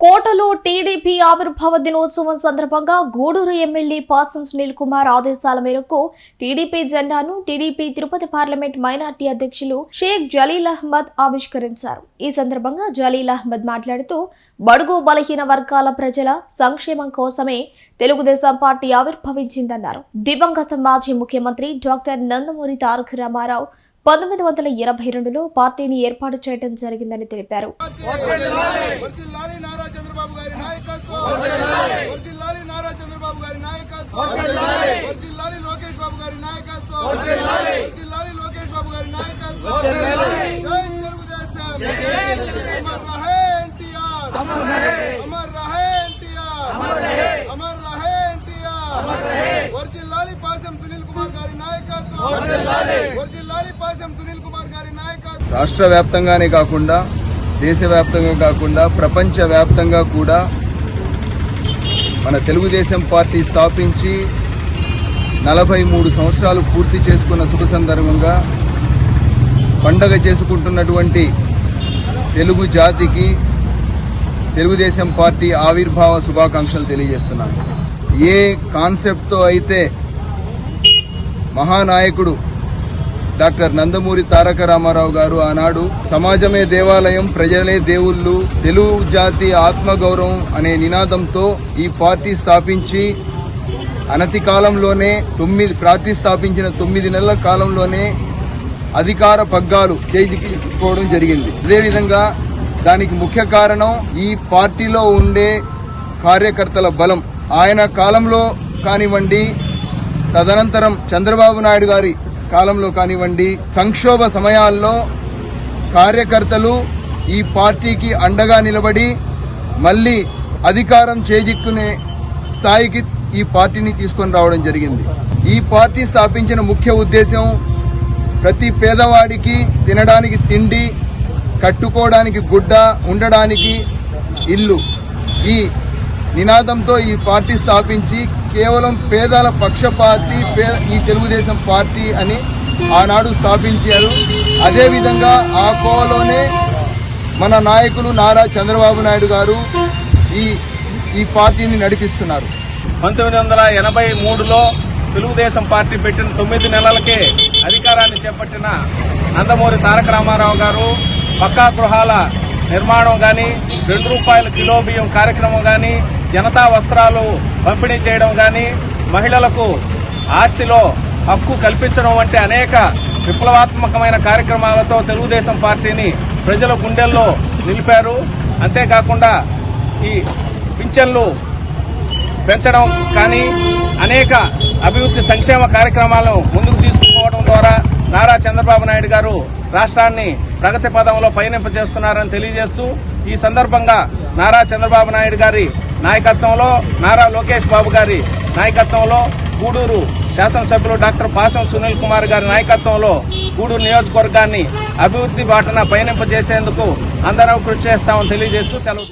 కోటలో టీడీపీ ఆవిర్భావ దినోత్సవం సందర్భంగా గూడూరు ఎమ్మెల్యే పాసం సునీల్ కుమార్ ఆదేశాల మేరకు టీడీపీ జెండాను టీడీపీ తిరుపతి పార్లమెంట్ మైనార్టీ అధ్యక్షులు షేక్ జలీల్ అహ్మద్ ఆవిష్కరించారు. ఈ సందర్భంగా జలీల్ అహ్మద్ మాట్లాడుతూ బడుగు బలహీన వర్గాల ప్రజల సంక్షేమం కోసమే తెలుగుదేశం పార్టీ ఆవిర్భవించిందన్నారు. దివంగత మాజీ ముఖ్యమంత్రి డాక్టర్ నందమూరి తారక రామారావు పంతొమ్మిది వందల ఇరవై రెండులో పార్టీని ఏర్పాటు చేయడం జరిగిందని తెలిపారు వర్ధిల్లాలి నారా చంద్రబాబు గారి నాయకత్వం వర్ధిల్లాలి నారా చంద్రబాబు గారి నాయకత్వం వర్ధిల్లాలి లోకేష్ బాబు గారి నాయకత్వం వర్ధిల్లాలి లోకేష్ బాబు గారి నాయకత్వం. జై తెలుగుదేశం. అమర్ రహే రహే. సునీల్ కుమార్ గారి నాయకత్వం. సునీల్ కుమార్ గారి నాయకత్వం. రాష్ట్ర వ్యాప్తంగానే కాకుండా దేశవ్యాప్తంగా కాకుండా ప్రపంచ వ్యాప్తంగా కూడా మన తెలుగుదేశం పార్టీ స్థాపించి నలభై మూడు సంవత్సరాలు పూర్తి చేసుకున్న శుభ సందర్భంగా పండగ చేసుకుంటున్నటువంటి తెలుగు జాతికి తెలుగుదేశం పార్టీ ఆవిర్భావ శుభాకాంక్షలు తెలియజేస్తున్నాను. ఏ కాన్సెప్ట్తో అయితే మహానాయకుడు డాక్టర్ నందమూరి తారక రామారావు గారు ఆనాడు సమాజమే దేవాలయం ప్రజలే దేవుళ్ళు తెలుగు జాతి ఆత్మగౌరవం అనే నినాదంతో ఈ పార్టీ స్థాపించి అనతి కాలంలోనే తొమ్మిది పార్టీ స్థాపించిన తొమ్మిది నెలల కాలంలోనే అధికార పగ్గాలు చేజిక్కించుకోవడం జరిగింది. అదేవిధంగా దానికి ముఖ్య కారణం ఈ పార్టీలో ఉండే కార్యకర్తల బలం. ఆయన కాలంలో కానివ్వండి తదనంతరం చంద్రబాబు నాయుడు గారి కాలంలో కానివ్వండి సంక్షోభ సమయాల్లో కార్యకర్తలు ఈ పార్టీకి అండగా నిలబడి మళ్ళీ అధికారం చేజిక్కునే స్థాయికి ఈ పార్టీని తీసుకొని రావడం జరిగింది. ఈ పార్టీ స్థాపించిన ముఖ్య ఉద్దేశం ప్రతి పేదవాడికి తినడానికి తిండి కట్టుకోవడానికి గుడ్డ ఉండడానికి ఇల్లు. ఈ నినాదంతో ఈ పార్టీ స్థాపించి కేవలం పేదల పక్షపాతి ఈ తెలుగుదేశం పార్టీ అని ఆనాడు స్థాపించారు. అదేవిధంగా ఆ కోవలోనే మన నాయకులు నారా చంద్రబాబు నాయుడు గారు ఈ ఈ పార్టీని నడిపిస్తున్నారు. పంతొమ్మిది వందల ఎనభై మూడులో తెలుగుదేశం పార్టీ పెట్టిన తొమ్మిది నెలలకే అధికారాన్ని చేపట్టిన నందమూరి తారక రామారావు గారు పక్కా గృహాల నిర్మాణం కానీ రెండు రూపాయల కిలో బియ్యం కార్యక్రమం కానీ జనతా వస్త్రాలు పంపిణీ చేయడం కానీ మహిళలకు ఆస్తిలో హక్కు కల్పించడం వంటి అనేక విప్లవాత్మకమైన కార్యక్రమాలతో తెలుగుదేశం పార్టీని ప్రజల గుండెల్లో నిలిపారు. అంతేకాకుండా ఈ పింఛన్లు పెంచడం కానీ అనేక అభివృద్ధి సంక్షేమ కార్యక్రమాలను ముందుకు తీసుకుపోవడం ద్వారా నారా చంద్రబాబు నాయుడు గారు రాష్ట్రాన్ని ప్రగతి పదంలో పయనింపజేస్తున్నారని తెలియజేస్తూ ఈ సందర్భంగా నారా చంద్రబాబు నాయుడు గారి నాయకత్వంలో నారా లోకేష్ బాబు గారి నాయకత్వంలో గూడూరు శాసనసభ్యులు డాక్టర్ పాసం సునీల్ కుమార్ గారి నాయకత్వంలో గూడూరు నియోజకవర్గాన్ని అభివృద్ధి బాటన పయనింపజేసేందుకు అందరం కృషి చేస్తామని తెలియజేస్తూ సెలవు